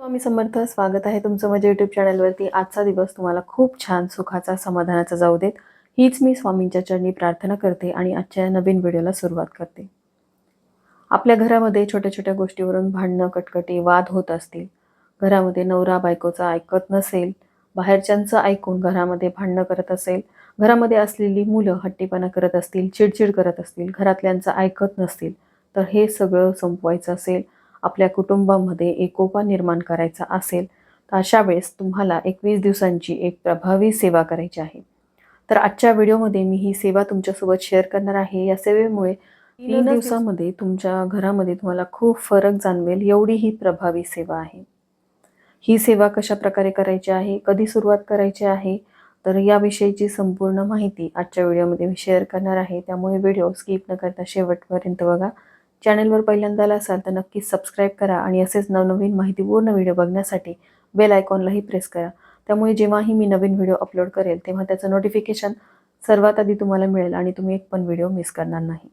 स्वामी समर्थ स्वागत आहे तुमचं माझ्या यूट्यूब चॅनलवरती आजचा दिवस तुम्हाला खूप छान सुखाचा समाधानाचा जाऊ देत. हीच मी स्वामींच्या चरणी प्रार्थना करते आणि आजच्या नवीन व्हिडिओला सुरुवात करते. आपल्या घरामध्ये छोट्या छोट्या गोष्टीवरून भांडणं कटकटी वाद होत असतील. घरामध्ये नवरा बायकोचा ऐकत नसेल. बाहेरच्यांचं ऐकून घरामध्ये भांडणं करत असेल. घरामध्ये असलेली मुलं हट्टीपणा करत असतील चिडचिड करत असतील घरातल्यांचं ऐकत नसतील तर हे सगळं संपवायचं असेल. आपल्या कुटुंबामध्ये एकोपा निर्माण करायचा असेल तर अशा वेळेस तुम्हाला एकवीस दिवसांची एक प्रभावी सेवा करायची आहे. तर आजच्या व्हिडिओमध्ये मी ही सेवा तुमच्यासोबत शेअर करणार आहे. या सेवेमुळे तीन दिवसामध्ये तुमच्या घरामध्ये तुम्हाला खूप फरक जाणवेल एवढी ही प्रभावी सेवा आहे. ही सेवा कशा प्रकारे करायची आहे कधी सुरुवात करायची आहे तर याविषयीची संपूर्ण माहिती आजच्या व्हिडिओमध्ये मी शेअर करणार आहे. त्यामुळे व्हिडिओ स्किप न करता शेवटपर्यंत बघा. चॅनलवर पहिल्यांदा आला असाल तर नक्कीच सबस्क्राईब करा आणि असेच नवनवीन माहितीपूर्ण व्हिडिओ बघण्यासाठी बेल आयकॉनलाही प्रेस करा. त्यामुळे जेव्हाही मी नवीन व्हिडिओ अपलोड करेल तेव्हा त्याचं नोटिफिकेशन सर्वात आधी तुम्हाला मिळेल आणि तुम्ही एक पण व्हिडिओ मिस करणार नाही.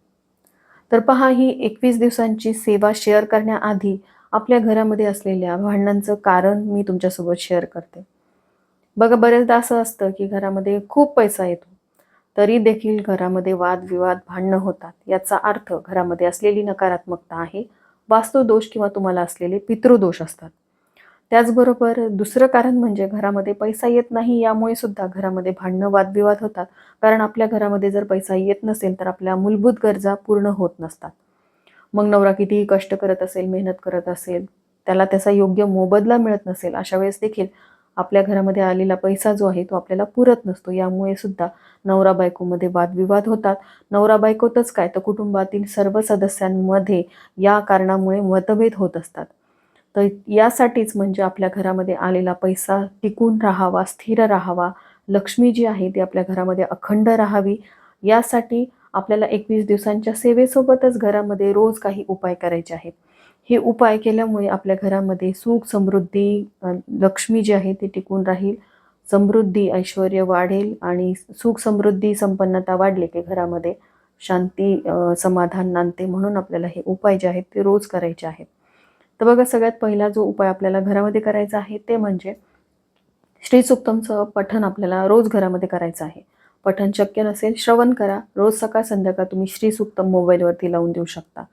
तर पहा ही एकवीस दिवसांची सेवा शेअर करण्याआधी आपल्या घरामध्ये असलेल्या भांडणांचं कारण मी तुमच्यासोबत शेअर करते. बघा बरेचदा असं असतं की घरामध्ये खूप पैसा येतो. तरी देखील घरामध्ये वादविवाद भांडणं होतात. याचा अर्थ घरामध्ये असलेली नकारात्मकता आहे वास्तुदोष किंवा तुम्हाला असलेले पितृदोष असतात. त्याचबरोबर दुसरं कारण म्हणजे घरामध्ये पैसा येत नाही यामुळे सुद्धा घरामध्ये भांडणं वादविवाद होतात. कारण आपल्या घरामध्ये जर पैसा येत नसेल तर आपल्या मूलभूत गरजा पूर्ण होत नसतात. मग नवरा कितीही कष्ट करत असेल मेहनत करत असेल त्याला त्याचा योग्य मोबदला मिळत नसेल अशा वेळेस देखील आपल्या घरामध्ये आलेला पैसा जो आहे तो आपल्याला पुरत नसतो. यामुळे सुद्धा नवरा बायकोमध्ये वादविवाद होतात. नवरा बायकोतच काय? तर कुटुंबातील सर्व सदस्यांमध्ये या कारणामुळे मतभेद होत असतात. तर यासाठीच म्हणजे आपल्या घरामध्ये आलेला पैसा टिकून राहावा स्थिर राहावा लक्ष्मी जी आहे ती आपल्या घरामध्ये अखंड राहावी. यासाठी आपल्याला एकवीस दिवसांच्या सेवेसोबतच घरामध्ये रोज काही उपाय करायचे आहेत. हे उपाय केल्यामुळे आपल्या घरामध्ये सुख समृद्धी लक्ष्मी जी आहे ती टिकून राहील. समृद्धी ऐश्वर वाढेल आणि सुख समृद्धी संपन्नता वाढली की घरामध्ये शांती समाधान नांदते म्हणून आपल्याला हे उपाय जे आहेत ते रोज करायचे आहेत. तर बघा सगळ्यात पहिला जो उपाय आपल्याला घरामध्ये करायचा आहे ते म्हणजे श्री सुक्तमचं पठण आपल्याला रोज घरामध्ये करायचं आहे. पठण शक्य नसेल श्रवण करा. रोज सकाळ संध्याकाळ तुम्ही श्री सुक्तम मोबाईलवरती लावून देऊ शकता.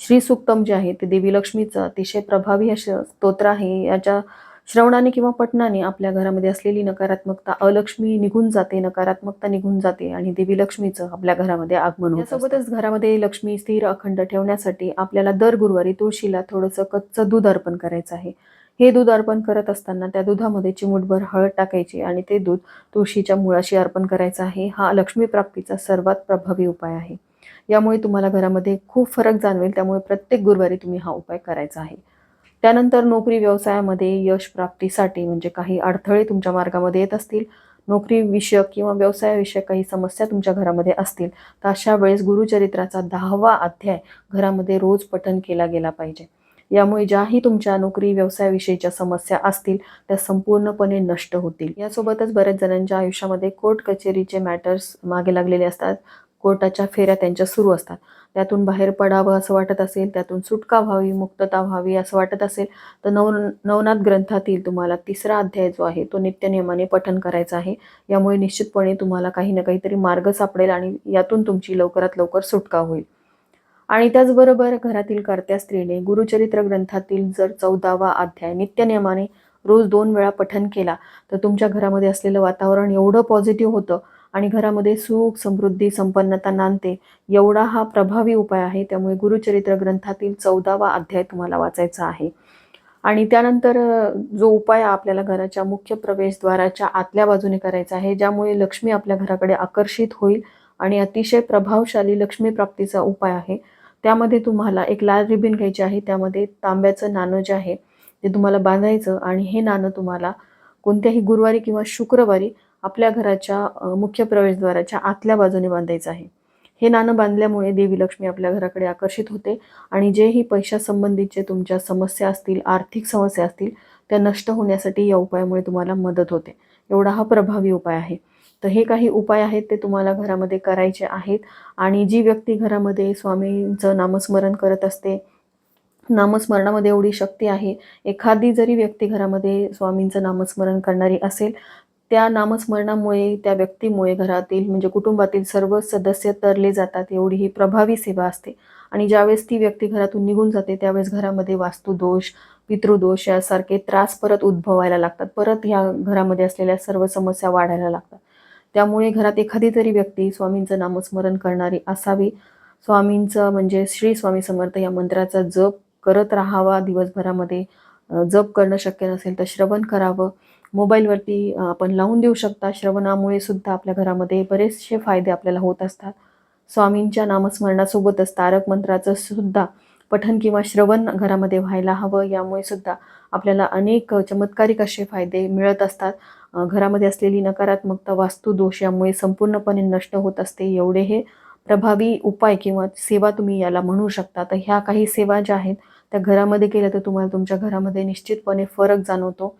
श्री सुक्तम जे आहे ते देवी लक्ष्मीचं अतिशय प्रभावी असं स्तोत्र आहे. याच्या श्रवणाने किंवा पठणाने आपल्या घरामध्ये असलेली नकारात्मकता अलक्ष्मी निघून जाते नकारात्मकता निघून जाते आणि देवी लक्ष्मीचं आपल्या घरामध्ये आगमन यासोबतच घरामध्ये लक्ष्मी स्थिर अखंड ठेवण्यासाठी आपल्याला दर गुरुवारी तुळशीला थोडंसं कच्चं दूध अर्पण करायचं आहे. हे दूध अर्पण करत असताना त्या दुधामध्ये चिमूटभर हळद टाकायची आणि ते दूध तुळशीच्या मुळाशी अर्पण करायचं आहे. हा लक्ष्मी प्राप्तीचा सर्वात प्रभावी उपाय आहे. यामुळे तुम्हाला घरामध्ये खूप फरक जाणवेल. त्यामुळे प्रत्येक गुरुवारी तुम्ही हा उपाय करायचा आहे. त्यानंतर नोकरी व्यवसायामध्ये यश प्राप्तीसाठी म्हणजे काही अडथळे तुमच्या मार्गामध्ये येत असतील. नोकरीविषयक किंवा व्यवसायाविषयक काही समस्या तुमच्या घरामध्ये असतील तर अशा वेळेस गुरुचरित्राचा दहावा अध्याय घरामध्ये रोज पठन केला गेला पाहिजे. यामुळे ज्याही तुमच्या नोकरी व्यवसायाविषयीच्या समस्या असतील त्या संपूर्णपणे नष्ट होतील. यासोबतच बऱ्याच जणांच्या आयुष्यामध्ये कोर्ट कचेरीचे मॅटर्स मागे लागलेले असतात. कोर्टाच्या फेऱ्या त्यांच्या सुरू असतात. त्यातून बाहेर पडावं असं वाटत असेल त्यातून सुटका व्हावी मुक्तता व्हावी असं वाटत असेल तर नव नवनाथ ग्रंथातील तुम्हाला तिसरा अध्याय जो आहे तो नित्यनियमाने पठन करायचा आहे. यामुळे निश्चितपणे तुम्हाला काही ना काहीतरी मार्ग सापडेल आणि यातून तुमची लवकरात लवकर सुटका होईल. आणि त्याचबरोबर घरातील कर्त्या स्त्रीने गुरुचरित्र ग्रंथातील जर चौदावा अध्याय नित्यनियमाने रोज दोन वेळा पठन केला तर तुमच्या घरामध्ये असलेलं वातावरण एवढं पॉझिटिव्ह होतं आणि घरामध्ये सुख समृद्धी संपन्नता नांदते. एवढा हा प्रभावी उपाय आहे. त्यामुळे गुरुचरित्र ग्रंथातील चौदावा अध्याय तुम्हाला वाचायचा आहे. आणि त्यानंतर जो उपाय आपल्याला घराच्या मुख्य प्रवेशद्वाराच्या आतल्या बाजूने करायचा आहे ज्यामुळे लक्ष्मी आपल्या घराकडे आकर्षित होईल आणि अतिशय प्रभावशाली लक्ष्मी प्राप्तीचा उपाय आहे. त्यामध्ये तुम्हाला एक लाल रिबिन घ्यायची आहे. त्यामध्ये तांब्याचं नाणं जे आहे ते तुम्हाला बांधायचं आणि हे नाणं तुम्हाला कोणत्याही गुरुवारी किंवा शुक्रवारी आपल्या घराच्या मुख्य प्रवेशद्वाराच्या आतल्या बाजूने बांधायचं आहे. हे नाणं बांधल्यामुळे देवी लक्ष्मी आपल्या घराकडे आकर्षित होते आणि जेही पैशासंबंधीचे तुमच्या समस्या असतील आर्थिक समस्या असतील त्या नष्ट होण्यासाठी या उपायामुळे तुम्हाला मदत होते. एवढा हा प्रभावी उपाय आहे. तर हे काही उपाय आहेत ते तुम्हाला घरामध्ये करायचे आहेत आणि जी व्यक्ती घरामध्ये स्वामींचं नामस्मरण करत असते नामस्मरणामध्ये एवढी शक्ती आहे एखादी जरी व्यक्ती घरामध्ये स्वामींचं नामस्मरण करणारी असेल त्या नामस्मरणामुळे त्या व्यक्तीमुळे घरातील म्हणजे कुटुंबातील सर्व सदस्य तरले जातात एवढी ही प्रभावी सेवा असते. आणि ज्यावेळेस ती व्यक्ती घरातून निघून जाते त्यावेळेस घरामध्ये वास्तुदोष पितृदोष यासारखे त्रास परत उद्भवायला लागतात. परत ह्या घरामध्ये असलेल्या सर्व समस्या वाढायला लागतात. त्यामुळे घरात एखादी तरी व्यक्ती स्वामींचं नामस्मरण करणारी असावी. स्वामींचं म्हणजे श्री स्वामी समर्थ या मंत्राचा जप करत राहावा दिवसभरामध्ये. जप करणं शक्य नसेल तर श्रवण करावं. मोबाईलवरती आपण लावून देऊ शकता. श्रवणामुळे सुद्धा आपल्या घरामध्ये बरेचसे फायदे आपल्याला होत असतात. स्वामींच्या नामस्मरणासोबतच तारक मंत्राचं सुद्धा पठन किंवा श्रवण घरामध्ये व्हायला हवं. यामुळे सुद्धा आपल्याला अनेक चमत्कारिक असे फायदे मिळत असतात. घरामध्ये असलेली नकारात्मकता वास्तुदोष यामुळे संपूर्णपणे नष्ट होत असते. एवढे हे प्रभावी उपाय किंवा सेवा तुम्ही याला म्हणू शकता. तर ह्या काही सेवा ज्या आहेत त्या घरामध्ये केल्या तर तुम्हाला तुमच्या घरामध्ये निश्चितपणे फरक जाणवतो.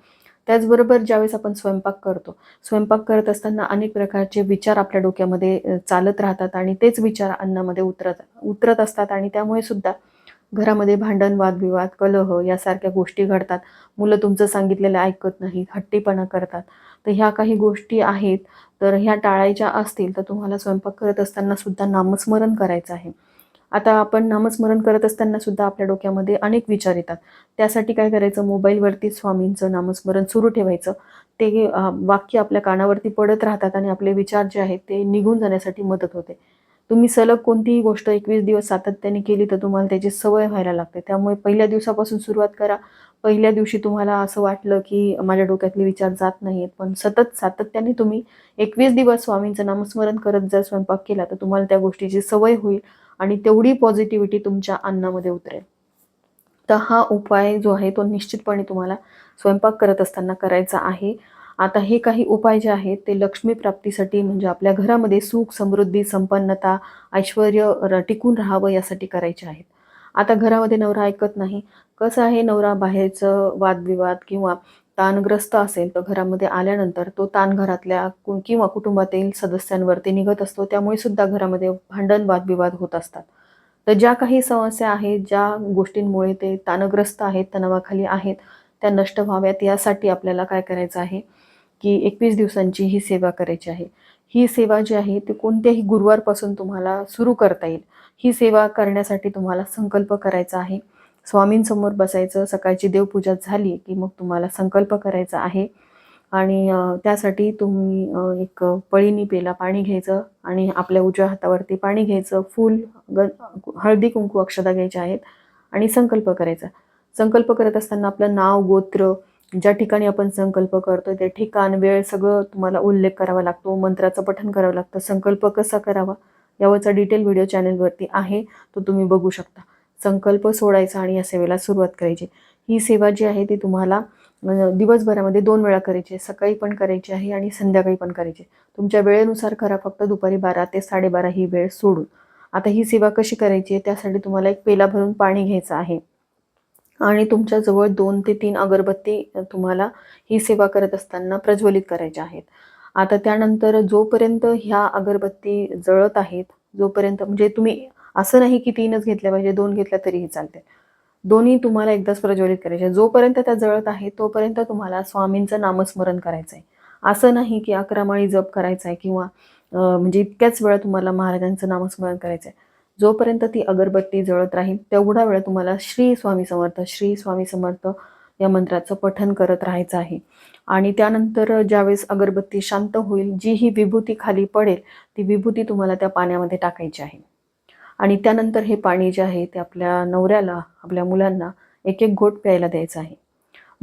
त्याचबरोबर ज्यावेळेस आपण स्वयंपाक करतो स्वयंपाक करत असताना अनेक प्रकारचे विचार आपल्या डोक्यामध्ये चालत राहतात आणि तेच विचार अन्नामध्ये उतरत उतरत असतात आणि त्यामुळे सुद्धा घरामध्ये भांडण वादविवाद कलह यासारख्या गोष्टी घडतात. मुलं तुमचं सांगितलेलं ऐकत नाहीत हट्टीपणा करतात. तर ह्या काही गोष्टी आहेत. तर ह्या टाळायच्या असतील तर तुम्हाला स्वयंपाक करत असताना सुद्धा नामस्मरण करायचं आहे. आता आपण नामस्मरण करत असताना सुद्धा आपल्या डोक्यामध्ये अनेक विचार येतात. त्यासाठी काय करायचं? मोबाईलवरती स्वामींचं नामस्मरण सुरू ठेवायचं. ते वाक्य आपल्या कानावरती पडत राहतात आणि आपले विचार जे आहेत ते निघून जाण्यासाठी मदत होते. तुम्ही सलग कोणतीही गोष्ट एकवीस दिवस सातत्याने केली तर तुम्हाला त्याची सवय व्हायला लागते. त्यामुळे पहिल्या दिवसापासून सुरुवात करा. पहिल्या दिवशी तुम्हाला असं वाटलं की माझ्या डोक्यातले विचार जात नाहीत पण सतत सातत्याने तुम्ही एकवीस दिवस स्वामींचं नामस्मरण करत जर स्वयंपाक केला तर तुम्हाला त्या गोष्टीची सवय होईल. आणि तेवढी पॉझिटिव्हिटी तुमच्या अन्नामध्ये उतरेल. तर हा उपाय जो आहे तो निश्चितपणे तुम्हाला स्वयंपाक करत असताना करायचा आहे. आता हे काही उपाय जे आहेत ते लक्ष्मी प्राप्तीसाठी म्हणजे आपल्या घरामध्ये सुख समृद्धी संपन्नता ऐश्वर टिकून राहावं यासाठी करायचे आहेत. आता घरामध्ये नवरा ऐकत नाही. कसं आहे नवरा बाहेरचं वादविवाद किंवा ताणग्रस्त असेल तर घरामध्ये आल्यानंतर तो ताण घरातल्या किंवा कुटुंबातील सदस्यांवरती निघत असतो. त्यामुळे सुद्धा घरामध्ये भांडण वादविवाद होत असतात. तर ज्या काही समस्या आहेत ज्या गोष्टींमुळे ते ताणग्रस्त आहेत तणावाखाली आहेत त्या नष्ट व्हाव्यात. यासाठी आपल्याला काय करायचं आहे की एकवीस दिवसांची ही सेवा करायची आहे. ही सेवा जी आहे ती कोणत्याही गुरुवारपासून तुम्हाला सुरू करता येईल. ही सेवा करण्यासाठी तुम्हाला संकल्प करायचा आहे. स्वामींसमोर बसायचं सकाळची देवपूजा झाली की मग तुम्हाला संकल्प करायचा आहे. आणि त्यासाठी तुम्ही एक पळीनी पेला पाणी घ्यायचं आणि आपल्या उजव्या हातावरती पाणी घ्यायचं. फूल ग हळदी कुंकू अक्षदा घ्यायच्या आहेत आणि संकल्प करायचा. संकल्प करत असताना आपलं नाव गोत्र ज्या ठिकाणी आपण संकल्प करतो ते ठिकाण वेळ सगळं तुम्हाला उल्लेख करावा लागतो. मंत्राचं पठण करावं लागतं. संकल्प कसा करावा? यावरचा डिटेल व्हिडिओ चॅनलवरती आहे. तो तुम्ही बघू शकता. संकल्प सोडायचा आणि या सेवेला सुरुवात करायची. ही सेवा जी आहे ती तुम्हाला दिवसभरामध्ये दोन वेळा करायची आहे. सकाळी पण करायची आहे आणि संध्याकाळी पण करायची तुमच्या वेळेनुसार करा फक्त दुपारी बारा ते साडेबारा ही वेळ सोडून. आता ही सेवा कशी करायची आहे त्यासाठी तुम्हाला एक पेला भरून पाणी घ्यायचं आहे. आणि तुमच्याजवळ दोन ते तीन अगरबत्ती तुम्हाला ही सेवा करत असताना प्रज्वलित करायच्या आहेत. आता त्यानंतर जोपर्यंत ह्या अगरबत्ती जळत आहेत जोपर्यंत म्हणजे तुम्ही असं नाही की तीनच घेतल्या पाहिजे दोन घेतल्या तरीही चालते. दोन्ही तुम्हाला एकदाच प्रज्वलित करायचे. जोपर्यंत त्या जळत आहे तोपर्यंत तुम्हाला स्वामींचं नामस्मरण करायचं आहे असं नाही की अकरा माळी जप करायचा आहे किंवा म्हणजे इतक्याच वेळा तुम्हाला महाराजांचं नामस्मरण करायचं आहे जोपर्यंत ती अगरबत्ती जळत राहील तेवढा वेळ तुम्हाला श्री स्वामी समर्थ श्री स्वामी समर्थ या मंत्राचं पठन करत राहायचं आहे. आणि त्यानंतर ज्यावेळेस अगरबत्ती शांत होईल जी ही विभूती खाली पडेल ती विभूती तुम्हाला त्या पाण्यामध्ये टाकायची आहे. आणि त्यानंतर हे पाणी जे आहे ते आपल्या नवऱ्याला आपल्या मुलांना एक एक घोट प्यायला द्यायचं आहे.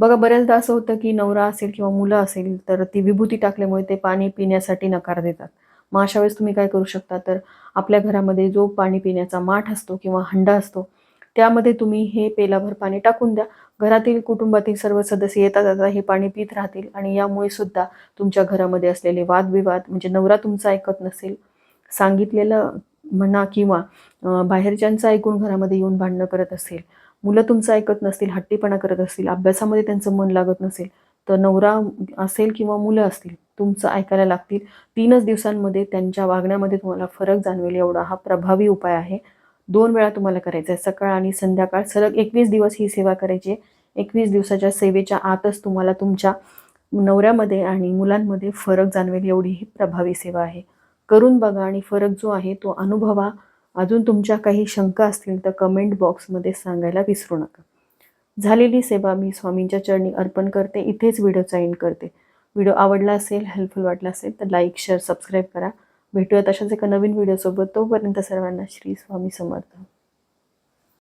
बघा बऱ्याचदा असं होतं की नवरा असेल किंवा मुलं असेल तर ती विभूती टाकल्यामुळे ते पाणी पिण्यासाठी नकार देतात. मग अशा वेळेस तुम्ही काय करू शकता? तर आपल्या घरामध्ये जो पाणी पिण्याचा माठ असतो किंवा हंडा असतो त्यामध्ये तुम्ही हे पेलाभर पाणी टाकून द्या. घरातील कुटुंबातील सर्व सदस्य येतात आता हे पाणी पित राहतील आणि यामुळे सुद्धा तुमच्या घरामध्ये असलेले वादविवाद म्हणजे नवरा तुमचा ऐकत नसेल सांगितलेलं म्हणा किंवा बाहेरच्यांचं ऐकून घरामध्ये येऊन भांडणं करत असेल मुलं तुमचं ऐकत नसतील हट्टीपणा करत असतील अभ्यासामध्ये त्यांचं मन लागत नसेल तर नवरा असेल किंवा मुलं असतील तुमचं ऐकायला लागतील. तीनच दिवसांमध्ये त्यांच्या वागण्यामध्ये तुम्हाला फरक जाणवेल एवढा हा प्रभावी उपाय आहे. दोन वेळा तुम्हाला करायचं आहे सकाळ आणि संध्याकाळ. सलग एकवीस दिवस ही सेवा करायची. आहे एकवीस दिवसाच्या सेवेच्या आतच तुम्हाला तुमच्या नवऱ्यामध्ये आणि मुलांमध्ये फरक जाणवेल एवढी ही प्रभावी सेवा आहे. करून बघा आणि फरक जो आहे तो अनुभवा. अजून तुमच्या काही शंका असतील तर कमेंट बॉक्समध्ये सांगायला विसरू नका. झालेली सेवा मी स्वामींच्या चरणी अर्पण करते. इथेच व्हिडिओचा एंड करते. व्हिडिओ आवडला असेल हेल्पफुल वाटला असेल तर लाईक शेअर सबस्क्राईब करा. भेटूया तशाच एका नवीन व्हिडिओसोबत तोपर्यंत सर्वांना श्री स्वामी समर्थ.